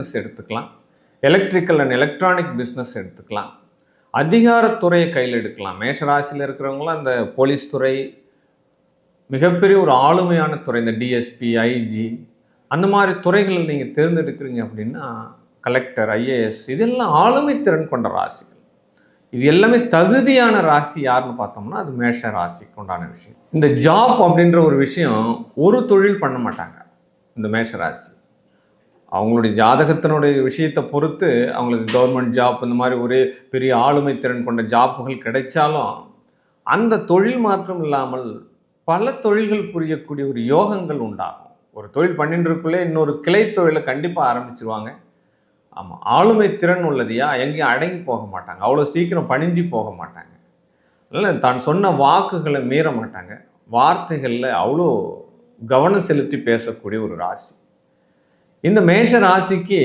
Business எடுத்துக்கலாம். Electrical and electronic business எடுத்துக்கலாம். அதிகாரத்துறையை கையில் எடுக்கலாம். மேஷராசியில் இருக்கிறவங்களாம் அந்த போலீஸ் துறை மிகப்பெரிய ஒரு ஆளுமையான துறை இந்த டிஎஸ்பி ஐஜி அந்த மாதிரி துறைகளில் நீங்கள் தேர்ந்தெடுக்கிறீங்க அப்படின்னா கலெக்டர் ஐஏஎஸ் இதெல்லாம் ஆளுமை திறன் கொண்ட ராசிகள். இது எல்லாமே தகுதியான ராசி யாருன்னு பார்த்தோம்னா அது மேஷ ராசிக்கு உண்டான விஷயம். இந்த ஜாப் அப்படின்ற ஒரு விஷயம் ஒரு தொழில் பண்ண மாட்டாங்க. இந்த மேஷ ராசி. அவங்களுடைய ஜாதகத்தினுடைய விஷயத்தை பொறுத்து அவங்களுக்கு கவர்மெண்ட் ஜாப் இந்த மாதிரி ஒரே பெரிய ஆளுமை திறன் கொண்ட ஜாப்புகள் கிடைச்சாலும் அந்த தொழில் மாற்றம் இல்லாமல் பல தொழில்கள் புரியக்கூடிய ஒரு யோகங்கள் உண்டாகும். ஒரு தொழில் பண்ணிட்டுருக்குள்ளே இன்னொரு கிளை தொழிலை கண்டிப்பாக ஆரம்பிச்சிருவாங்க. ஆமாம் ஆளுமை திறன் உள்ளதையா? எங்கேயும் அடங்கி போக மாட்டாங்க. அவ்வளோ சீக்கிரம் பணிஞ்சு போக மாட்டாங்க. அதனால் தான் சொன்ன வாக்குகளை மீற மாட்டாங்க. வார்த்தைகளில் அவ்வளோ கவனம் செலுத்தி பேசக்கூடிய ஒரு ராசி. இந்த மேஷ ராசிக்கு